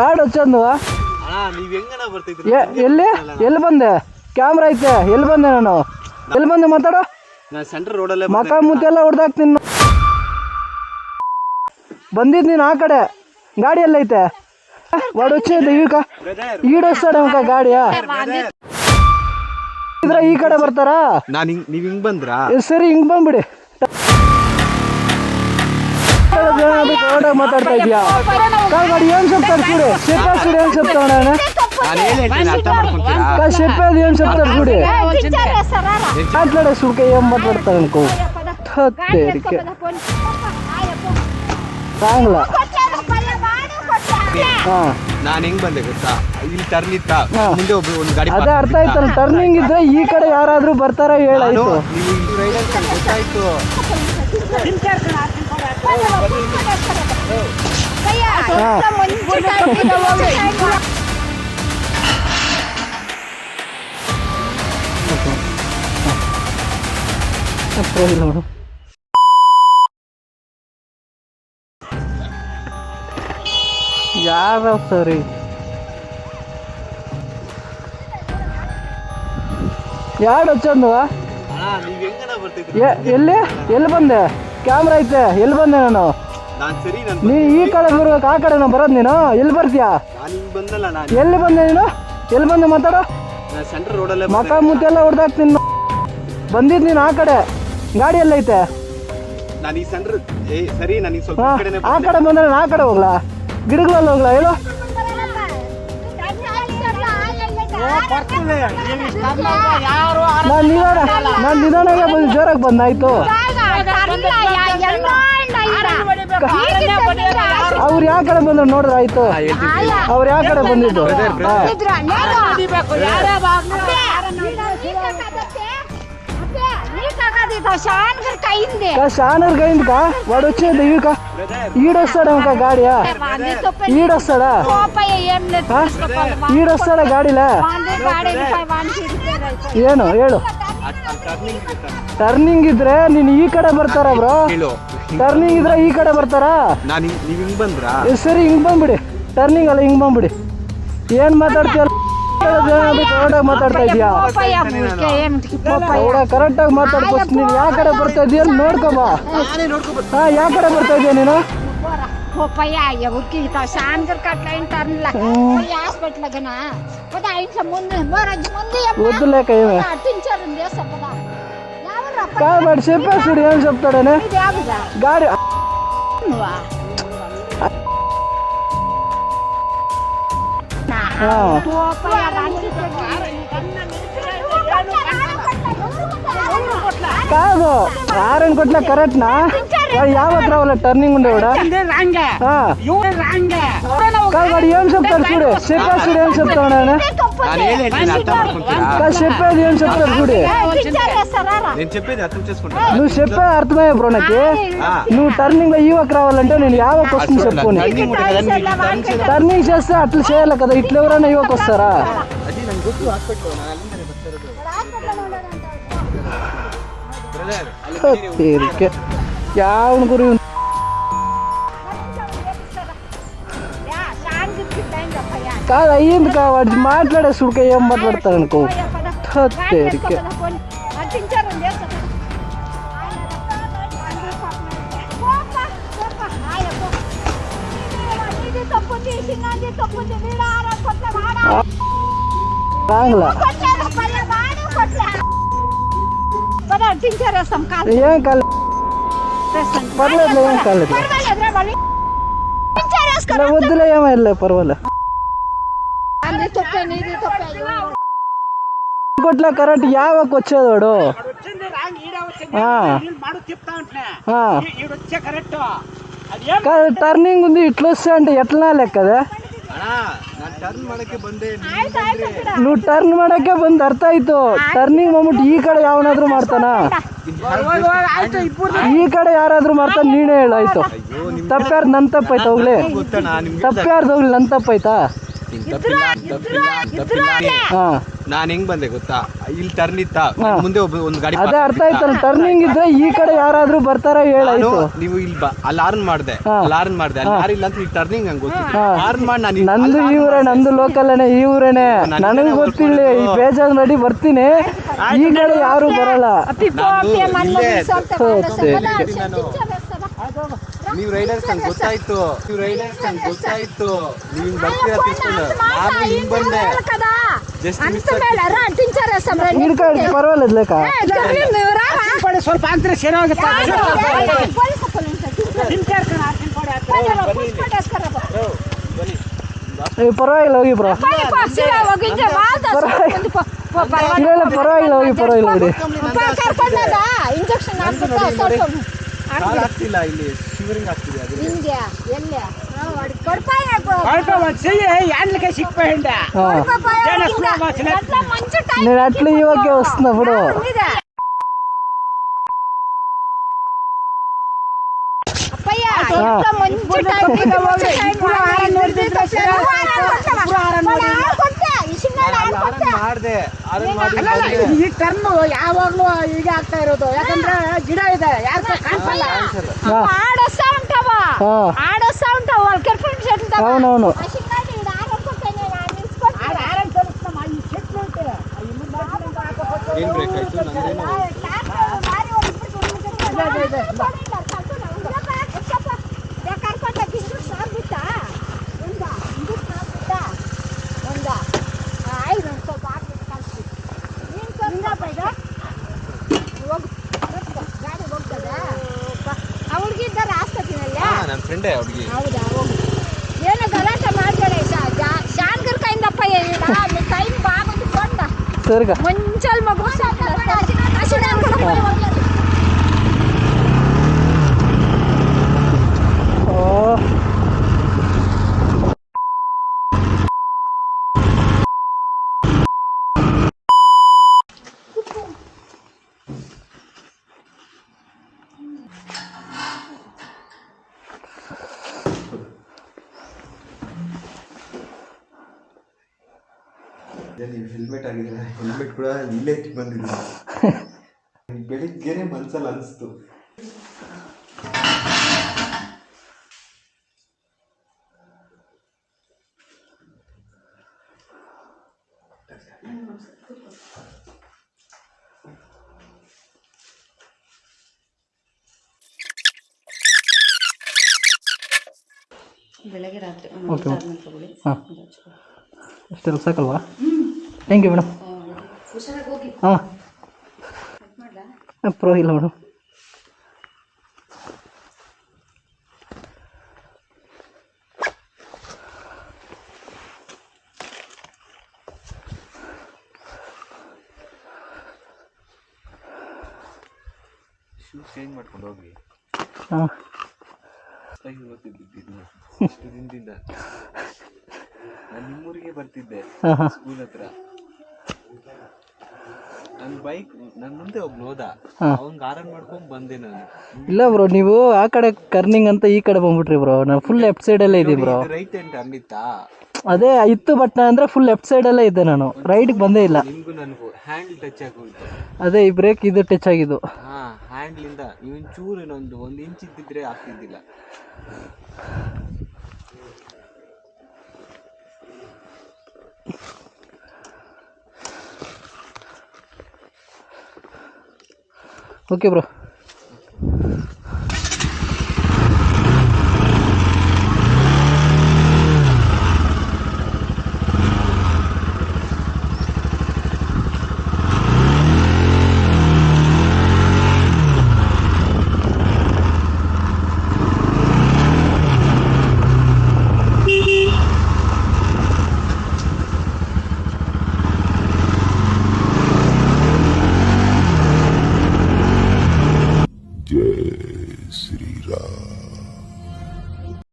ಯಾರು ಚಂದು ಎಲ್ಲಿ? ಎಲ್ಲಿ ಬಂದೆ? ಕ್ಯಾಮ್ರಾ ಐತೆ ಎಲ್ಲಿ ಬಂದೆ ನಾನು? ಎಲ್ಲಿ ಬಂದೆ ಮಾತಾಡೋ? ಸೆಂಟ್ರ್ ರೋಡಲ್ಲೇ ಮಕ ಮುತ್ತೆಲ್ಲ ಹೊಡ್ದಾಕ್ತೀನಿ ಬಂದಿದ್ ನೀನು ಆ ಕಡೆ. ಗಾಡಿ ಎಲ್ಲೈತೆ? ಒಡಚೆ ಈಗ ಈಡೋಸ್ತಾಡೆ ಮಕ ಗಾಡಿಯ? ಇದ್ರ ಈ ಕಡೆ ಬರ್ತಾರಾ? ನಾನು ನೀವ್ ಹಿಂಗ್ ಬಂದ್ರಾ? ಸರಿ ಹಿಂಗ್ ಬಂದ್ಬಿಡಿ. ಹೇಳೋದು ಏನಾದ್ರು ಕನ್ನಡ ಮಾತಾಡ್ತಾ ಇದೀಯಾ ಕಾಲ್ಗಾಡಿ ಏನ್ ಸೊಪ್ತಾರೆ ಕೂಡಿ ಶಿಲ್ಪ ಸುಡಿ ಏನ್ ಸೊಪ್ತಾವಣ ನಾನು ಹೇಳ್ತೀನಿ ಅರ್ಥ ಮಾಡ್ಕೊಂತೀರಾ ಶಿಲ್ಪ ಅದು ಏನ್ ಸೊಪ್ತಾರೆ ಕೂಡಿ ಮಾತಾಡ ಸುಡ್ಕೆ ಏನ್ ಮಾತಾಡ್ತಾರೆ ಅನ್ಕೋ ಹತ್ತೇರಿಕೆ ಸಾಂಗ್ಲ ಹಾಂ ನಾನು ಹೆಂಗ್ ಬಂದೆ ಗೊತ್ತಾ ಇಲ್ಲಿ ಟರ್ನ್ ಇತ್ತ. ಮುಂದೆ ಒಬ್ರು ಒಂದು ಗಾಡಿ ಅದೇ ಅರ್ಥ ಆಯ್ತಲ್ಲ ಟರ್ನಿಂಗ್ ಇದ್ರೆ ಈ ಕಡೆ ಯಾರಾದ್ರೂ ಬರ್ತಾರ ಹೇಳ ಹೇಳಾಯ್ತು ನೀವು ಇಲ್ಲಿ ಗೊತ್ತಾಯ್ತು ನೋಡು ಯಾರ ಸರಿ ಯಾರು ಹಚ್ಚಂದು ಎಲ್ಲಿ? ಎಲ್ಲಿ ಬಂದೆ? ಕ್ಯಾಮ್ರಾ ಐತೆ ಎಲ್ಲಿ ಬಂದೆ ನಾನು? ನೀ ಈ ಕಡೆ ಬರ್ಬೇಕು ಆ ಕಡೆ ನಾವು ಬರೋದು ನೀನು? ಎಲ್ಲಿ ಬರ್ತೀಯಾ? ನಾನು ನಾನು. ಎಲ್ಲಿ ಬಂದೆ ನೀನು? ಎಲ್ಲಿ ಬಂದೆ ಮಾತಾಡೋ? ನಾನು ಎಲ್ಲ ಮಕ ಮುತ್ತೆಲ್ಲ ಹೊಡ್ದಾಕ್ತೀನಿ ಬಂದಿದ್ ನೀನು ಆ ಕಡೆ. ಗಾಡಿ ನಾನು ನಾನು ಹಾ ಕಡೆನೇ ಆ ಕಡೆ ಬಂದ್ರೆ ನಾನು ಆ ಕಡೆ ಹೋಗ್ಲಾ? ಗಿಡಗಳಲ್ಲಿ ಹೋಗ್ಲಾ ಹೇಳು ನಾನು ನಿಧಾನ ನಾನು ನಿಧಾನಾಗೆ ಬಂದು ಜೋರಾಗಿ ಬಂದಾಯ್ತು ಅವ್ರು ಯಾವ ಕಡೆ ಬಂದ್ರು ನೋಡಿದ್ರೆ ಆಯ್ತು ಅವ್ರು ಯಾವ ಕಡೆ ಬಂದಿದ್ದು ಹಾ. కైంది కా షానర్ గైంది కా వాడు వచ్చేది ఇవి కా ఈడొస్తాడా ఇంకా గాడియా ఈడొస్తాడా కోపయ్య ఏం లేదు ಹಾ? ಈಡೊಸ್ತಾಡ ಗಾಡಿಲೇ వాంది గాడి వానికి ఇడిపోయారు ಏನು ಹೇಳು ಟರ್ನಿಂಗ್ ಟರ್ನಿಂಗ್ ಇದ್ರೆ ನೀನು ಈ ಕಡೆ ಬರ್ತಾರ ಬ್ರೋ ಹೇಳು ಟರ್ನಿಂಗ್ ಇದ್ರೆ ಈ ಕಡೆ ಬರ್ತಾರಾ ನಾನು ಹಿಂಗ್ ನೀವ್ ಹಿಂಗ್ ಬಂದ್ರಾ ಏ, ಸರಿ ಹಿಂಗ್ ಬಂದ್ಬಿಡಿ ಟರ್ನಿಂಗ್ ಅಲ್ಲ ಹಿಂಗ್ ಬಂದ್ಬಿಡಿ ಏನ್ ಮಾತಾಡ್ತೀಯ ಕರೆಕ್ಟಾಗಿ ಮಾತಾಡ್ತಾ ಇದೀಯಾ కోపయ్య ఊరికే ఏమిటికి కోపయ్య ಅವಡ ಕರೆಕ್ಟಾಗಿ ಮಾತಾಡ್ ಫಸ್ಟ್ ನೀನು ಯಾವ ಕಡೆ ಬರ್ತಾ ಇದೀಯ ಅಂತ ನೋಡ್ಕೊಬಾ ನಾನೇ ನೋಡ್ಕೊ ಹಾ ಯಾವ ಕಡೆ ಬರ್ತಾ ಇದೀಯ ನೀನು కోపయ్య ఎవరికి శాంకర్ కట్ల ఇంటర్న్లా హాస్పిటల్ గనా పద ఇంట్లో ముందు మరజ్ ముందు ตัวไปร้านที่เป็นร้านั้นไม่ใร้าน కాదు. ఆరన్ కొట్ల కరెక్ట్ నా? యావత్ రావాల టర్నింగ్ ఉండే కూడా ఏం చెప్తారు చూడు. చెప్పా చూడు ఏం చెప్తాడు ఆయన. చెప్పేది ఏం చెప్తారు చూడు. నువ్వు చెప్పే అర్థమయ్యే బ్రో నాకు. నువ్వు టర్నింగ్లో యువక్ రావాలంటే నేను యావక్ వస్తుంది చెప్పుకోని. టర్నింగ్ చేస్తే అట్లా చేయాలి కదా. ఇట్లా ఎవరైనా ఈవక్ వస్తారా? क्या उनको ಕಾದ ಏನು ಕಾವಾಡ್ಜಿ ಮಾತಾಡ ಸುಡ್ಕ ಏನು ಮಾತಾಡ್ತಾರೆ ಅನ್ಕೋ ಹತ್ತೇರಿಕೆ ಆಗಲ್ಲ కాదు ఏం కాలేదు పర్లేదు ఏం కాలేదు పర్వాలేదురా వద్దులే ఏమైలే పర్వాలే. అది తొప్పే నీది తొప్పే కొట్ల కరెంట్ యావకు. కాదు టర్నింగ్ ఉంది ఇట్లా వస్తే అంటే ఎట్లా లెక్క ನೀವು ಟರ್ನ್ ಮಾಡಕ್ಕೆ ಬಂದ್ ಅರ್ಥ ಆಯ್ತು. ಟರ್ನಿಂಗ್ ಮಾಡ್ಬಿಟ್ಟು ಈ ಕಡೆ ಯಾವನಾದ್ರು ಮಾಡ್ತಾನ? ಈ ಕಡೆ ಯಾರಾದ್ರೂ ಮಾಡ್ತಾನ ನೀನೇ ಹೇಳಾಯ್ತು ತಪ್ಪ್ಯಾರ್ದು ನನ್ ತಪ್ಪಾಯ್ತಾ ಹೋಗ್ಲಿ. ತಪ್ಪ್ಯಾರ್ದು ಹೋಗ್ಲಿ ನನ್ನ ತಪ್ಪಾಯ್ತಾ? ತಪ್ಪಿಲ್ಲ ತಪ್ಪಿಲ್ಲ ತಪ್ಪಿಲ್ಲ ಹಾ. ನಾನು ಹೆಂಗ್ ಬಂದೆ ಗೊತ್ತಾ? ಇಲ್ಲಿ ಟರ್ನ್ ಇತ್ತ. ಮುಂದೆ ಒಬ್ಬ ಒಂದು ಗಾಡಿ ಅದೇ ಅರ್ಥ ಆಯ್ತಲ್ಲ ಟರ್ನಿಂಗ್ ಇದ್ರೆ ಈ ಕಡೆ ಯಾರಾದ್ರೂ ಬರ್ತಾರ ಹೇಳು ನೀವು ಇಲ್ಲಿ ಬಾ. ಅಲ್ಲಿ ಆರ್ನ್ ಮಾಡ್ದೆ. ಅಲ್ಲಿ ಆರ್ನ್ ಮಾಡ್ದೆ. ಅಲ್ಲಿ ಯಾರಿಲ್ಲ ಅಂತ ಈ ಟರ್ನಿಂಗ್ ಹಂಗ್ ಗೊತ್ತಾ. ಆರ್ನ್ ಮಾಡಿ ನಾನು ನಂದು ಈ ಊರೇ. ನಂದು ಲೋಕಲ್ಲೇನೆ ಈ ಊರೇನೆ. ನನಗೆ ಗೊತ್ತಿಲ್ಲ ಈ ಮಾಡೋದು. ನೋಡಿ ಬರ್ತೀನಿ. ಈ ಕಡೆ ಯಾರು ಬರಲ್ಲ. ನಾನು ಇಲ್ಲೇ ನಾನು. ನೀವು ರೈಡರ್ಸ್ ನಂಗೆ ಗೊತ್ತಾಯ್ತು ನೀವು ರೈಡರ್ಸ್ ನಂಗೆ ಗೊತ್ತಾಯ್ತು ನೀವು ಹಿಂಗ್ ಬರ್ತೀರಾ ತಿಳ್ಕೊಂಡು ನಾನು ಹಿಂಗ್ ಬಂದೆ ಪರವಾಗಿಲ್ಲ ಲೆಕ್ಕ ಸ್ವಲ್ಪ ಪರವಾಗಿಲ್ಲ ಹೋಗಿ ಬ್ರೋ ಪರವಾಗಿಲ್ಲ ಹೋಗಿ ಪರವಾಗಿಲ್ಲ ಹೋಗಿ ಇಂಜೆಕ್ಷನ್ ಕಾಲ್ ಆಗ್ತಿಲ್ಲ ಇಲ್ಲಿ ಶಿವರಿಂಗ್ ಆಗ್ತಿದೆ ಅದು ಹಿಂಗೆ ಎಲ್ಲಿ ಕೊಡ್ಪಾಯ చెయ్యి యాండ్లకే సిక్కిపోయిందా ಹಾ మంచి టైం నేను అట్లా ఇవ్వకే వస్తున్నా ఇప్పుడు అప్పయ్య ఇంట్లో మంచి టైం మీద మంచి టైం ಈ ಟರ್ನ್ ಯಾವಾಗ್ಲೂ ಈಗ ಆಗ್ತಾ ಇರೋದು. ಯಾಕಂದ್ರೆ ಗಿಡ ಇದೆ ಯಾರು ಕಾಣಿಸಲ್ಲ. ಆಡೋ ಸೌಂಡ್ ಅವ. ಆಡೋ ಬೇಕಾಯ್ತು ನಂದೇನು? ಹಾ ನನ್ನ ಫ್ರೆಂಡೇ ಅವ್ರಿಗೆ ಹೌದಾ? ಏನು ಗಲಾಟೆ ಮಾಡಬೇಡ ಶಾನ್ಗರ್ ಕೈಂದಪ್ಪ ಇಲ್ಲ ಟೈಮ್ ಬಾಗೋದು ಕೊಂಡ ಸರಿಗ ಮುಂಚಲ್ ಮಗು ಓ. ನೀವು ಹೆಲ್ಮೆಟ್ ಆಗಿದ್ರೆ ಹೆಲ್ಮೆಟ್ ಕೂಡ ಇಲ್ಲೇ ಬಂದಿದೆ ಬೆಳಿಗ್ಗೆನೆ ಮನ್ಸಲ್ಲಿ ಅನಿಸ್ತು. ಬೆಳಗ್ಗೆ ರಾತ್ರಿ ಹಾಂ. ಅಷ್ಟೆಲ್ಲ ಸಾಕಲ್ವಾ? ಥ್ಯಾಂಕ್ ಯು ಮೇಡಮ್ ಹಾಂ. ಮಾಡ್ಲಾ ಇಲ್ಲ ಮೇಡಮ್ ಶೂ ಚೇಂಜ್ ಮಾಡ್ಕೊಂಡು ಹೋಗಿ. ಹಾಂ. ನಾನು ನಿಮ್ಮೂರಿಗೆ ಬರ್ತಿದ್ದೆ ಹಾಂ ಹಾಂ. ಸ್ಕೂಲ್ ಹತ್ರ. ನನ್ನ ಬೈಕ್ ನನ್ನ ಮುಂದೆ ಒಬ್ನು ಹೋದ. ಅವ್ನ್ಗೆ ಆರನ್ ಮಾಡ್ಕೊಂಡ್ ಬಂದೆ ನಾನು. ಇಲ್ಲ ಬ್ರೋ ನೀವು ಆ ಕಡೆ ಕರ್ನಿಂಗ್ ಅಂತ ಈ ಕಡೆ ಬಂದ್ಬಿಟ್ರಿ ಬ್ರೋ. ನಾನು ಫುಲ್ ಲೆಫ್ಟ್ ಸೈಡಲ್ಲೇ ಇದ್ದೀನಿ ಬ್ರೋ. ರೈಟ್ ಹ್ಯಾಂಡ್ ಅನ್ನಿತ್ತಾ ಅದೇ ಇತ್ತು ಬಟ್ ನಾ ಅಂದರೆ ಫುಲ್ ಲೆಫ್ಟ್ ಸೈಡಲ್ಲೇ ಇದ್ದೆ ನಾನು. ರೈಟ್ಗೆ ಬಂದೇ ಇಲ್ಲ. ನಿಮ್ಗೂ ನನಗೂ ಹ್ಯಾಂಡಲ್ ಟಚ್ ಆಗೋಯ್ತು. ಅದೇ ಈ ಬ್ರೇಕ್ ಇದು ಟಚ್ ಆಗಿದ್ದು. ಹಾ ಹ್ಯಾಂಡ್ಲಿಂದ ಇವನ್ ಚೂರು ಇನ್ನೊಂದು ಒಂದು ಇಂಚ್ ಇದ್ದಿದ್ರೆ ಆಗ್ತಿದ್ದಿಲ್ಲ. Okay bro